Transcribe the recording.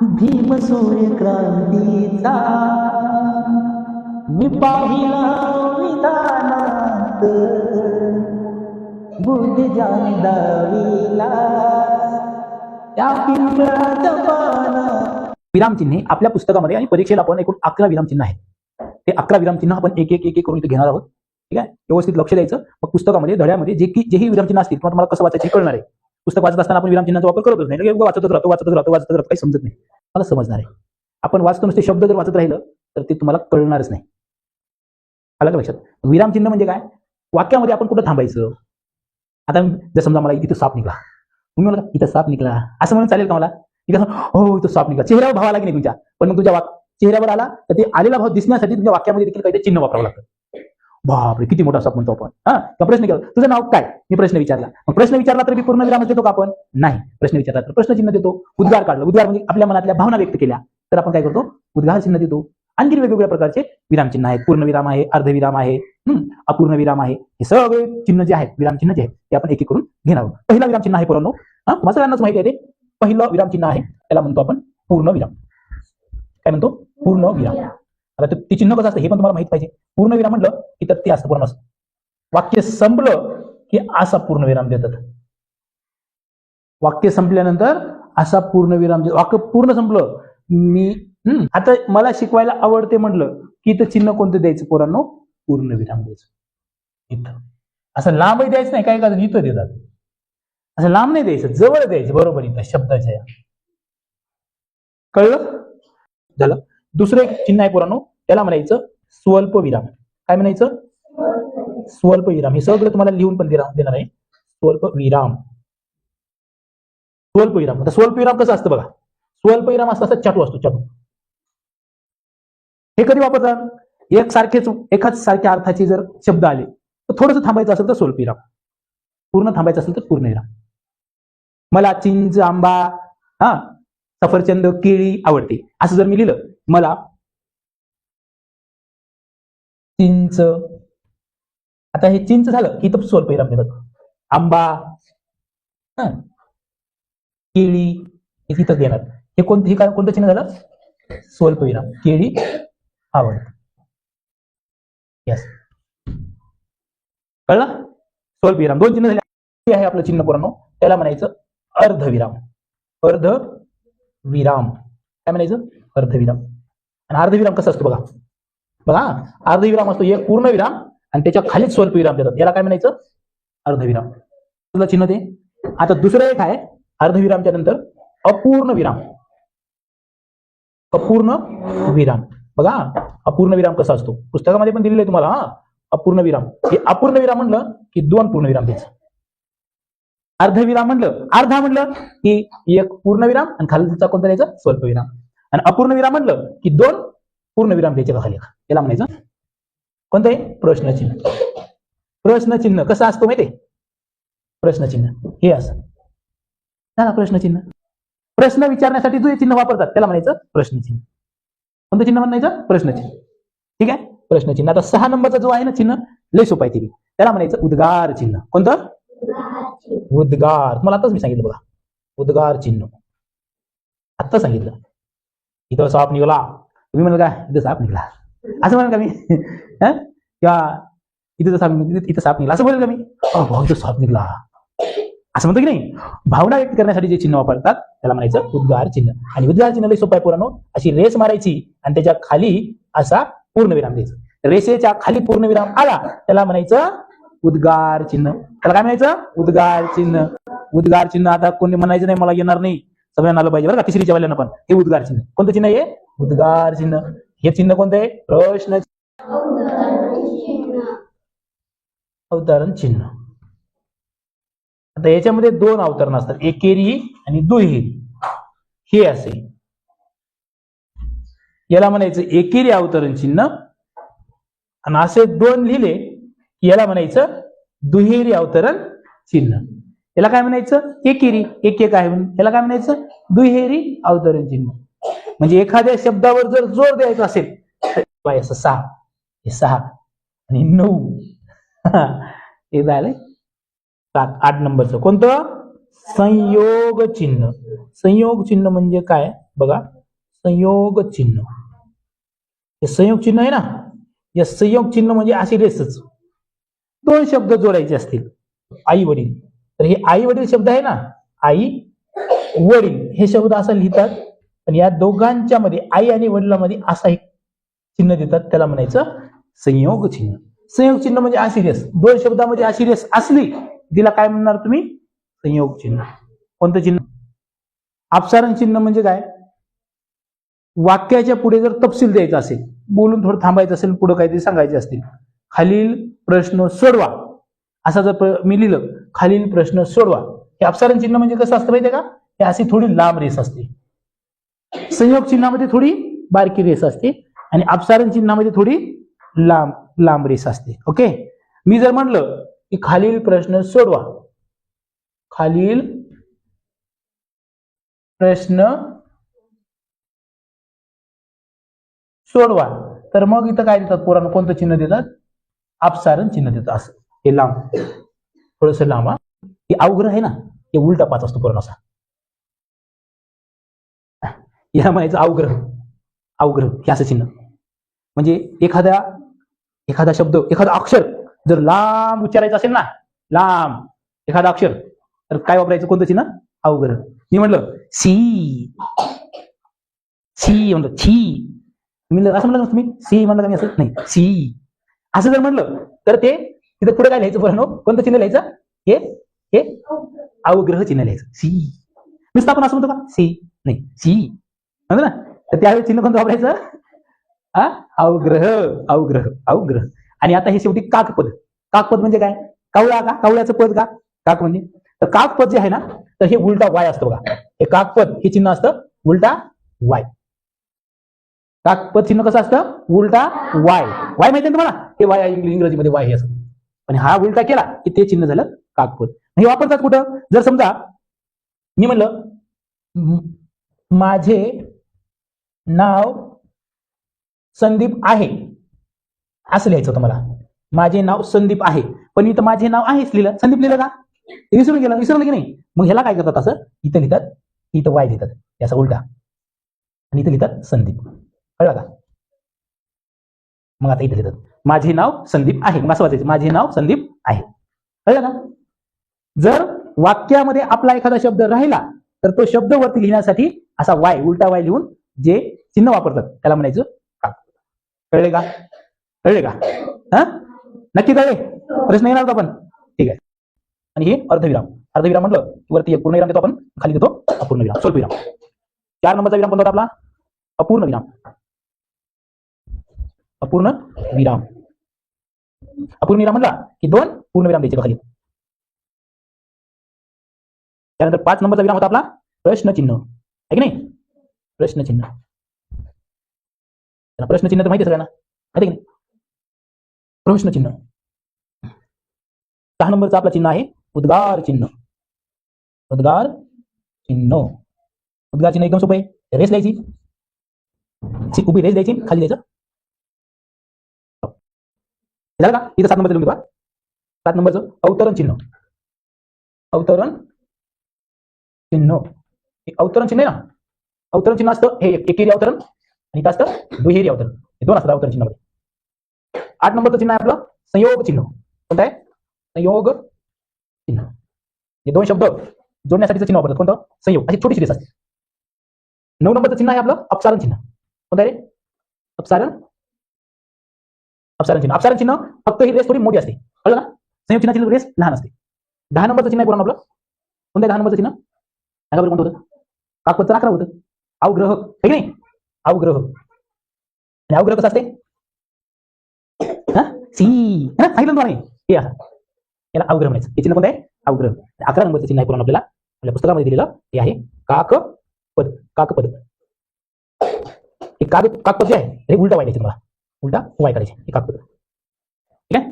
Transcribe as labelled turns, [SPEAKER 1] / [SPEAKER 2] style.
[SPEAKER 1] भीम सूर्य क्रांतीचा. मी पाहिला विधानात बुद्ध जाण दावीला त्या पिंपळाच्या पानात विरामचिन्हे आपल्या पुस्तकामध्ये आणि परीक्षेला आपण एकूण अकरा विरामचिन्ह आहेत. ते अकरा विरामचिन्ह आपण एक एक एक एक करून इथे घेणार आहोत. ठीक आहे? व्यवस्थित लक्ष द्यायचं. मग पुस्तकामध्ये धड्यामध्ये जे की जेही विरामचिन्ह असतील तुम्हाला कसं वाचायचं हे कळणार आहे. पुस्तक वाचत असताना आपण विरामचिन्हाचा वापर करतच नाही. वाचतच राहतो वाचतच राहतो वाचतच राहतो काही समजत नाही. मला समजणार आहे. आपण वाचतो नुसते शब्द जर वाचत राहिलं तर ते तुम्हाला कळणारच नाही. आलं का लक्षात? विरामचिन्ह म्हणजे काय? वाक्यामध्ये आपण कुठं थांबायचं? आता जर समजा मला इथं साप निघाला. तुम्ही मला इथं साप निघाला. असं म्हणून चालेल का मला? इथं हो इथं साप निघाला. चेहऱ्यावर भाव आला की नाही तुमच्या? पण मग तुझ्या वाक चेहऱ्यावर आला तर ते आलेला भाव दिसण्यासाठी तुमच्या वाक्यामध्ये देखील काहीतरी चिन्ह वापरावं लागतं. बापरे किती मोठा साप म्हणतो आपण. हा? का प्रश्न केला? तुझं नाव काय? मी प्रश्न विचारला. मग प्रश्न विचारला तर मी पूर्ण विराम देतो का आपण? नाही. प्रश्न विचारला तर प्रश्न चिन्ह देतो. उद्गार काढलं. उद्गार म्हणजे आपल्या मनातल्या भावना व्यक्त केल्या. तर आपण काय करतो? उद्गार चिन्ह देतो. आणखी वेगवेगळ्या प्रकारचे विराम चिन्ह आहेत. पूर्ण विराम आहे अर्धविराम आहे अपूर्ण विराम आहे. हे सगळे चिन्ह जे आहेत विराम चिन्ह जे आहेत ते आपण एक एक करून घेणार आहोत. पहिला विराम चिन्ह आहे पोरांनो. हा? सगळ्यांनाच माहिती आहे ते. पहिलं विराम चिन्ह आहे त्याला म्हणतो आपण पूर्ण विराम. काय म्हणतो? पूर्ण विराम. आता ते- चिन्ह कसं असतं हे पण तुम्हाला माहीत पाहिजे. पूर्ण विराम म्हटलं की तर ते असतं पूर्ण असतं वाक्य संपलं की असा पूर्ण विराम देतात. वाक्य संपल्यानंतर असा पूर्ण विराम वाक्य पूर्ण संपलं मी आता मला शिकवायला आवडते म्हटलं की इथं चिन्ह कोणतं द्यायचं पोरांनो? पूर्ण विराम द्यायचं. इथं. असं लांबही द्यायचं नाही काही का इथं देतात. असं लांब नाही द्यायचं जवळ द्यायचं बरोबर इथं शब्दाच्या या. कळलं? झालं? दुसरं एक चिन्ह आहे पुरानो त्याला म्हणायचं स्वल्प विराम काय म्हणायचं? स्वल्प विराम हे सगळं तुम्हाला लिहून पण देणार देणार आहे. स्वल्प विराम स्वल्प विराम आता स्वल्प विराम कसं असतं बघा. स्वल्प विराम असतं असं चाटू असतो चाटू. हे कधी वापरतात? एक सारखेच एकाच सारख्या अर्थाचे जर शब्द आले तर थोडंसं थांबायचं असेल तर स्वल्प विराम पूर्ण थांबायचं असेल तर पूर्ण विराम मला चिंच आंबा हा सफरचंद केळी आवडते. असं जर मी लिहिलं मला चिंच. आता हे चिंच झालं की तर स्वल्प विराम देतात आंबा. हा. केळी हे तिथं देणार. हे कोणतं हे कारण कोणतं चिन्ह झालं? स्वल्प विराम केळी आवड. यस कळलं? स्वल्प विराम दोन चिन्ह झाले. हे आहे आपलं चिन्ह पूर्ण त्याला म्हणायचं अर्धविराम. अर्ध विराम काय म्हणायचं? अर्धविराम. आणि अर्धविराम कसा असतो बघा. बघा अर्धविराम असतो एक पूर्ण विराम आणि त्याच्या खालीच स्वल्पविराम देतात. याला काय म्हणायचं? अर्धविराम तुला चिन्ह दे आता दुसरं एक आहे अर्धविरामच्या नंतर अपूर्ण विराम. अपूर्ण विराम. बघा अपूर्ण विराम कसा असतो? पुस्तकामध्ये पण दिलेलं आहे तुम्हाला हा. अपूर्ण विराम. हे अपूर्ण विराम म्हणलं की दोन पूर्ण विराम द्यायचं. अर्धविराम म्हणलं अर्धा म्हणलं की एक पूर्ण विराम आणि खालचा कोणता द्यायचा? स्वल्प विराम. आणि अपूर्ण विराम म्हणलं की दोन पूर्ण विराम द्यायचे का खाली याला म्हणायचं कोणतं आहे? प्रश्नचिन्ह. प्रश्नचिन्ह कसं असतो माहिती प्रश्नचिन्ह. हे असं. प्रश्नचिन्ह. प्रश्न विचारण्यासाठी जो हे चिन्ह वापरतात. त्याला म्हणायचं प्रश्नचिन्ह. कोणतं चिन्ह म्हणायचं? प्रश्नचिन्ह. ठीक आहे? प्रश्नचिन्ह. आता सहा नंबरचा जो आहे ना चिन्ह लय सोपा आहे त्याला म्हणायचं उद्गार चिन्ह. कोणतं? उद्गार. तुम्हाला आताच मी सांगितलं बघा. उद्गार चिन्ह. आत्ता सांगितलं. इथं साप निघाला तुम्ही म्हणाल का इथं साप निघाला असं म्हणाल का मी किंवा इथं साप इथं साप निघाला असं बोलेल का मी भाऊ, इथं साप निघाला असं म्हणतो की नाही भावना व्यक्त करण्यासाठी जे चिन्ह वापरतात त्याला म्हणायचं उद्गार चिन्ह आणि उद्गार चिन्ह लई सोपं आहे पुरानो अशी रेस मारायची आणि त्याच्याखाली असा पूर्णविराम द्यायचा रेषेच्या खाली पूर्णविराम आला त्याला म्हणायचं उद्गार चिन्ह त्याला काय म्हणायचं उद्गार चिन्ह उद्गार चिन्ह आता कोणी म्हणायचं नाही मला येणार नाही सगळ्यांना आलं पाहिजे बरं का? तिसरीच्या वाल्यानं पण. हे उद्गार चिन्ह. कोणतं चिन्ह आहे उद्गार चिन्ह. हे चिन्ह कोणतं आहे प्रश्न अवतरण चिन्ह. आता याच्यामध्ये दोन अवतरण असतात. एकेरी आणि दुहेरी. हे असे. याला म्हणायचं एकेरी अवतरण चिन्ह. आणि असे दोन लिहिले की याला म्हणायचं दुहेरी अवतरण चिन्ह. याला काय म्हणायचं? एकेरी. एक एक आहे म्हणून याला काय म्हणायचं? दुहेरी अवतरण चिन्ह. म्हणजे एखाद्या शब्दावर जर जोर द्यायचा असेल तर बाय असं सहा. हे सहा आणि नऊ. हे झालंय सात आठ नंबरचं. कोणतं? संयोग चिन्ह. संयोग चिन्ह म्हणजे काय? बघा. संयोग चिन्ह. हे संयोग चिन्ह आहे ना? या संयोग चिन्ह म्हणजे अशी रेसच दोन शब्द जोडायचे असतील. आई वडील तर हे आई वडील शब्द आहे ना आई वडील हे शब्द असं लिहितात पण या दोघांच्या मध्ये आई आणि वडिलांमध्ये असा एक चिन्ह देतात त्याला म्हणायचं संयोग चिन्ह. संयोग चिन्ह म्हणजे आशिर्यस. दोन शब्दामध्ये आशिर्यस असली तिला काय म्हणणार तुम्ही? संयोग चिन्ह. कोणतं चिन्ह? अपसारण चिन्ह म्हणजे काय? वाक्याच्या पुढे जर तपशील द्यायचा असेल बोलून थोडं थांबायचं असेल पुढे काहीतरी सांगायचे असतील खालील प्रश्न सोडवा. असा जर मी लिहिलं खालील प्रश्न सोडवा. हे अपसारण चिन्ह म्हणजे कसं असतं माहितीये का? हे अशी थोडी लांब रेस असते. संयोग चिन्हामध्ये थोडी बारकी रेस असते आणि अपसारण चिन्हामध्ये थोडी लांब लांब रेस असते. ओके? मी जर म्हणलं की खालील प्रश्न सोडवा. खालील प्रश्न सोडवा. तर मग इथं काय देतात पोरांना? कोणतं चिन्ह देतात? अपसारण चिन्ह देतात. असं. हे लांब. थोडस लांब. हे अवग्रह आहे ना हे उलटा पाच असतो पूर्ण असा. या म्हणायचं अवग्रह अवग्रह हे असं चिन्ह. म्हणजे एखाद्या एखादा शब्द एखादा अक्षर जर लांब उच्चारायचं असेल ना लांब एखादा अक्षर तर काय वापरायचं? कोणतं चिन्ह? अवग्रह मी म्हटलं सी. सी म्हणलं छी मी म्हणलं, असं म्हणलं तुम्ही? सी म्हणलं मी असं? नाही सी. असं जर म्हटलं तर ते तिथं पुढे काय लिहायचं बरं कोणतं चिन्ह लिहायचं? हे हे अवग्रह चिन्ह लिहायचं. सी. नुसतं आपण असं म्हणतो का? सी. नाही सी. म्हणतो ना? तर त्यावेळी चिन्ह कोणतं वापरायचं? हा अवग्रह. अवग्रह. अवग्रह. आणि आता हे शेवटी काकपद. काकपद म्हणजे काय? कावळा का? कावळ्याचं पद का? काक म्हणजे? तर काकपद जे आहे ना तर हे उलटा वाय असतं बघा. हे काकपद हे चिन्ह असतं उलटा वाय. काकपद चिन्ह कसं असतं? उलटा वाय. वाय माहिती तुम्हाला? हे वाय इंग्रजीमध्ये वाय हे असतं. आणि हा उलटा केला की ते चिन्ह झालं काकपद हे वापरतात कुठं? जर समजा मी म्हणलं माझे नाव संदीप आहे. असं लिहायचं होतं मला. माझे नाव संदीप आहे. पण इथं माझे नाव आहेच लिहिलं. संदीप लिहिलं का? विसरून गेलं. विसरलं की नाही? मग ह्याला काय करतात असं? इथं लिहितात इथं वाय लिहितात याचा उलटा. आणि इथं लिहितात संदीप. कळलं का? मग आता इथं लिहितात. माझे नाव संदीप आहे. असं वाचायचं. माझे नाव संदीप आहे. कळलं ना? जर वाक्यामध्ये आपला एखादा शब्द राहिला तर तो शब्द वरती लिहिण्यासाठी असा वाय उलटा वाय लिहून जे चिन्ह वापरतात त्याला म्हणायचं का कळले का? कळले का? हा? नक्की कळले? प्रश्न येणार होता पण. ठीक आहे. आणि हे अर्धविराम. अर्धविराम म्हटलं वरती एक पूर्णविराम देतो आपण. खाली देतो अपूर्ण विराम स्वल्पविराम चार नंबरचा विराम कोणता होता आपला? अपूर्ण विराम अपूर्ण विराम अपूर्ण विराम म्हणला की दोन पूर्ण विराम द्यायचे खाली त्यानंतर पाच नंबरचा विराम होता आपला प्रश्नचिन्ह. आहे की नाही? प्रश्नचिन्ह. त्याला प्रश्नचिन्ह तर माहिती सगळ्यांना. माहिती की नाही? प्रश्नचिन्ह. सहा नंबरचा आपला चिन्ह आहे उद्गार चिन्ह. उद्गार चिन्ह. उद्गार चिन्ह एकदम सोपं आहे. रेस द्यायची. उभी रेस द्यायची खाली द्यायचं. झालं का? इथं सात नंबर लिहून घेतो सात नंबरचं अवतरण चिन्ह. अवतरण चिन्ह. हे अवतरण चिन्ह आहे ना? अवतरण चिन्ह असतं हे एकेरी अवतरण आणि इथं असतं दुहेरी अवतरण. हे दोन असतात अवतरण चिन्हामध्ये. आठ नंबरचं चिन्ह आहे आपलं संयोग चिन्ह. कोणतं आहे? संयोग चिन्ह. हे दोन शब्द जोडण्यासाठीचं चिन्ह वापरतात. कोणतं? संयोग. अशी छोटी रेस असते. नऊ नंबरचं चिन्ह आहे आपलं अपसारण चिन्ह. कोणतं रे? अपसारण अपसारण चिन्ह. अपसारण चिन्ह फक्त ही रेस थोडी मोठी असते. कळलं ना? संयुक्त चिन्हाची रेस लहान असते. दहा नंबरचं चिन्ह आहे आपलं. कोणत्या दहा नंबरचं चिन्ह? सांगा बरं कोणतं होतं? काकपतचं अकरा होतं. अवग्रह. ठीक नाही? अवग्रह. आणि अवग्रह कसं असते? हा? सी. है ना? सांगितलं तुम्हाला हे असं याला अवग्रह म्हणायचं. हे चिन्ह कोणतं आहे? अवग्रह. अकरा नंबरचं चिन्ह आहे पूर्ण आपल्याला. आपल्या पुस्तकामध्ये दिलेलं हे आहे काकपद. काकपद. हे काक काकपद जे आहे हे उलटा वाय तुम्हाला. उलटा वाय करायचे हे काकपद ठीक आहे